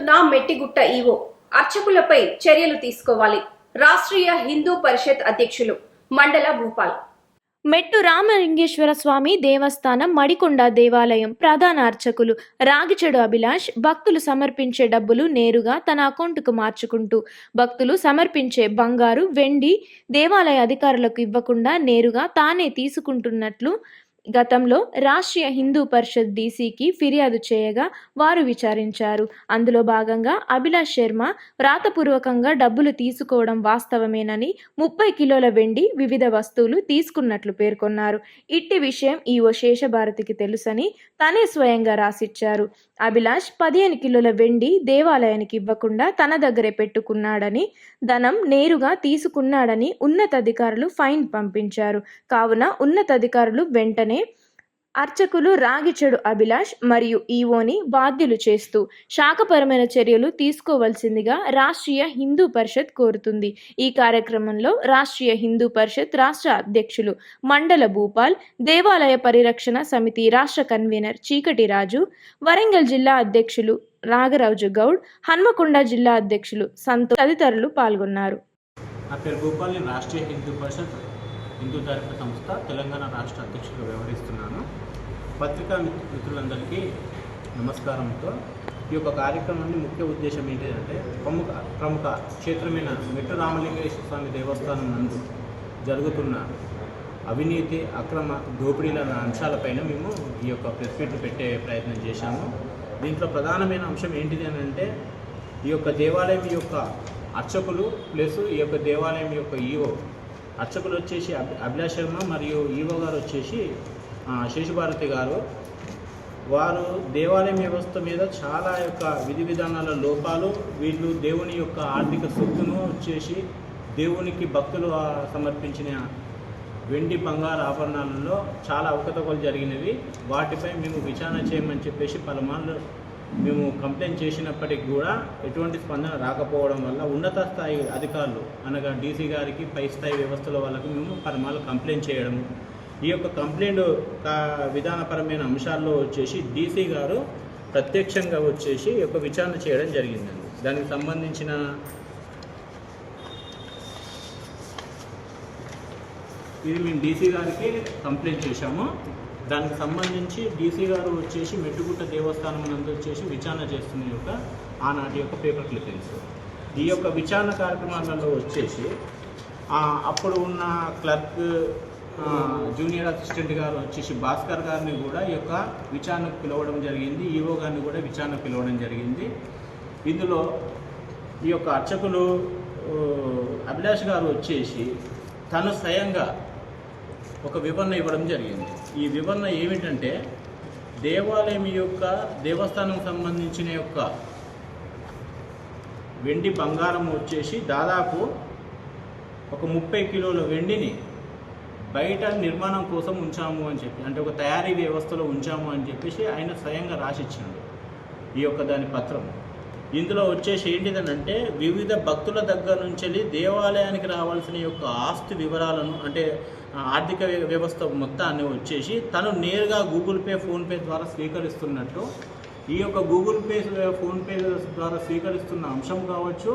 చేస్తున్న మెట్టిగుట్ట ఈవో. అర్చకులపై చర్యలు తీసుకోవాలి. రాష్ట్రీయ హిందూ పరిషత్ అధ్యక్షులు మండల భూపాల్. మెట్టు రామలింగేశ్వర స్వామి దేవస్థానం మడికొండ దేవాలయం ప్రధాన అర్చకులు రాగిచెడు అభిలాష్ భక్తులు సమర్పించే డబ్బులు నేరుగా తన అకౌంటుకు మార్చుకుంటూ భక్తులు సమర్పించే బంగారు వెండి దేవాలయ అధికారులకు ఇవ్వకుండా నేరుగా తానే తీసుకుంటున్నట్లు గతంలో రాష్ట్రీయ హిందూ పరిషత్ డీసీకి ఫిర్యాదు చేయగా వారు విచారించారు. అందులో భాగంగా అభిలాష్ శర్మ వ్రాతపూర్వకంగా డబ్బులు తీసుకోవడం వాస్తవమేనని ముప్పై కిలోల వెండి వివిధ వస్తువులు తీసుకున్నట్లు పేర్కొన్నారు. ఇట్టి విషయం ఈవో శేషభారతికి తెలుసని తనే స్వయంగా రాసిచ్చారు. అభిలాష్ పదిహేను కిలోల వెండి దేవాలయానికి ఇవ్వకుండా తన దగ్గరే పెట్టుకున్నాడని ధనం నేరుగా తీసుకున్నాడని ఉన్నతాధికారులు ఫైన్ పంపించారు. కావున ఉన్నతాధికారులు వెంటనే అర్చకులు రాగిచెడు అభిలాష్ మరియు ఈవోని బాధ్యులు చేస్తూ శాఖపరమైన చర్యలు తీసుకోవాల్సిందిగా రాష్ట్రీయ హిందూ పరిషత్ కోరుతుంది. ఈ కార్యక్రమంలో రాష్ట్రీయ హిందూ పరిషత్ రాష్ట్ర అధ్యక్షులు మండల భూపాల్ దేవాలయ పరిరక్షణ సమితి రాష్ట్ర కన్వీనర్ చీకటి రాజు వరంగల్ జిల్లా అధ్యక్షులు నాగరాజు గౌడ్ హన్మకొండ జిల్లా అధ్యక్షులు సంతో తదితరులు పాల్గొన్నారు. నా పేరు భూపాల్ నేను రాష్ట్రీయ హిందూ పరిషత్ హిందూ ధార్మిక సంస్థ తెలంగాణ రాష్ట్ర అధ్యక్షుడిగా వ్యవహరిస్తున్నాను. పత్రికా మిత్రులందరికీ నమస్కారంతో ఈ యొక్క కార్యక్రమాన్ని ముఖ్య ఉద్దేశం ఏంటంటే ప్రముఖ ప్రముఖ క్షేత్రమైన మెట్టు రామలింగేశ్వర స్వామి దేవస్థానం నందు జరుగుతున్న అవినీతి అక్రమ దోపిడీలన్న అంశాలపైన మేము ఈ యొక్క ప్రెస్ మీట్ పెట్టే ప్రయత్నం చేశాము. దీంట్లో ప్రధానమైన అంశం ఏంటిది అని అంటే ఈ యొక్క దేవాలయం యొక్క అర్చకులు ప్లస్ ఈ యొక్క దేవాలయం యొక్క ఈవో అర్చకులు వచ్చేసి అభిలాష్ శర్మ మరియు ఈవో గారు వచ్చేసి శేషుభారతి గారు. వారు దేవాలయం వ్యవస్థ మీద చాలా యొక్క విధి విధానాల లోపాలు వీళ్ళు దేవుని యొక్క ఆర్థిక సొత్తును వచ్చేసి దేవునికి భక్తులు సమర్పించిన వెండి బంగారు ఆభరణాలలో చాలా అవకతవకలు జరిగినవి. వాటిపై మేము విచారణ చేయమని చెప్పేసి పలుమార్లు మేము కంప్లైంట్ చేసినప్పటికి కూడా ఎటువంటి స్పందన రాకపోవడం వల్ల ఉన్నత స్థాయి అధికారులు అనగా డీసీ గారికి పై స్థాయి వ్యవస్థల వాళ్ళకు మేము పరమాలు కంప్లైంట్ చేయడం ఈ యొక్క కంప్లైంట్ కా- విధానపరమైన అంశాల్లో వచ్చేసి డీసీ గారు ప్రత్యక్షంగా వచ్చేసి ఈ యొక్క విచారణ చేయడం జరిగిందండి. దానికి సంబంధించిన ఇది మేము డీసీ గారికి కంప్లైంట్ చేశాము. దానికి సంబంధించి డీసీ గారు వచ్చేసి మెట్టుగుట్ట దేవస్థానం నందు వచ్చేసి విచారణ చేస్తున్న యొక్క ఆనాటి యొక్క పేపర్ క్లిప్పింగ్స్. ఈ యొక్క విచారణ కార్యక్రమాలలో వచ్చేసి అప్పుడు ఉన్న క్లర్క్ జూనియర్ అసిస్టెంట్ గారు వచ్చేసి భాస్కర్ గారిని కూడా ఈ యొక్క విచారణకు పిలవడం జరిగింది ఈవో గారిని కూడా విచారణకు పిలవడం జరిగింది. ఇందులో ఈ యొక్క అర్చకులు అభిలాష్ గారు వచ్చేసి తను స్వయంగా ఒక వివరణ ఇవ్వడం జరిగింది. ఈ వివరణ ఏమిటంటే దేవాలయం యొక్క దేవస్థానం సంబంధించిన యొక్క వెండి బంగారం వచ్చేసి దాదాపు ఒక ముప్పై కిలోల వెండిని బయట నిర్మాణం కోసం ఉంచాము అని చెప్పి అంటే ఒక తయారీ వ్యవస్థలో ఉంచాము అని చెప్పేసి ఆయన స్వయంగా రాసిచ్చాడు. ఈ యొక్క దాని పత్రం ఇందులో వచ్చేసి ఏంటిదనంటే వివిధ భక్తుల దగ్గర నుంచి వెళ్ళి దేవాలయానికి రావాల్సిన యొక్క ఆస్తి వివరాలను అంటే ఆర్థిక వ్య- వ్యవస్థ మొత్తాన్ని వచ్చేసి తను నేరుగా గూగుల్ పే ఫోన్పే ద్వారా స్వీకరిస్తున్నట్టు ఈ యొక్క గూగుల్ పే ఫోన్పే ద్వారా స్వీకరిస్తున్న అంశం కావచ్చు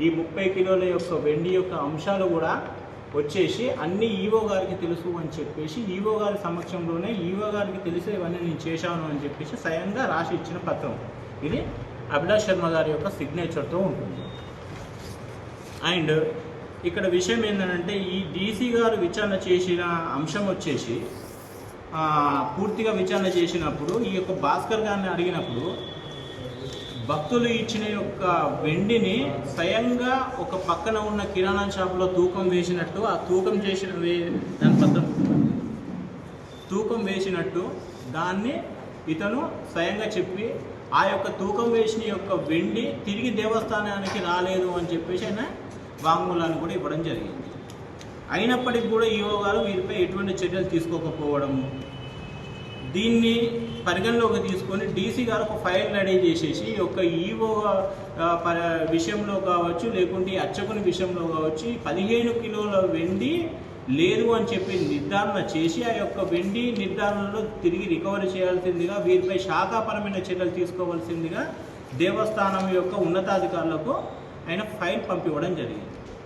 ఈ ముప్పై కిలోల యొక్క వెండి యొక్క అంశాలు కూడా వచ్చేసి అన్ని ఈవో గారికి తెలుసు అని చెప్పేసి ఈవో గారి సమక్షంలోనే ఈవో గారికి తెలిసే ఇవన్నీ నేను చేశాను అని చెప్పేసి స్వయంగా రాసి ఇచ్చిన పత్రం. ఇది అభిలాష్ శర్మ గారి యొక్క సిగ్నేచర్తో ఉంటుంది. అండ్ ఇక్కడ విషయం ఏంటంటే ఈ డీసీ గారు విచారణ చేసిన అంశం వచ్చేసి పూర్తిగా విచారణ చేసినప్పుడు ఈ యొక్క భాస్కర్ గారిని అడిగినప్పుడు భక్తులు ఇచ్చిన యొక్క వెండిని స్వయంగా ఒక పక్కన ఉన్న కిరాణా షాపులో తూకం వేసినట్టు ఆ తూకం చేసిన వే దాని పత్రం తూకం వేసినట్టు దాన్ని ఇతను స్వయంగా చెప్పి ఆ యొక్క తూకం వేసిన యొక్క వెండి తిరిగి దేవస్థానానికి రాలేదు అని చెప్పేసి ఆయన వాంగ్మూలాన్ని కూడా ఇవ్వడం జరిగింది. అయినప్పటికీ కూడా ఈఓ గారు వీరిపై ఎటువంటి చర్యలు తీసుకోకపోవడము దీన్ని పరిగణలోకి తీసుకొని డీసీ గారు ఒక ఫైల్ రెడీ చేసేసి ఈ యొక్క ఈవో విషయంలో కావచ్చు లేకుంటే అర్చకుని విషయంలో కావచ్చు పదిహేను కిలోల వెండి లేదు అని చెప్పి నిర్ధారణ చేసి ఆ యొక్క వెండి నిర్ధారణలో తిరిగి రికవరీ చేయాల్సిందిగా వీరిపై శాఖాపరమైన చర్యలు తీసుకోవాల్సిందిగా దేవస్థానం యొక్క ఉన్నతాధికారులకు ఆయన ఫైల్ పంపివ్వడం జరిగింది.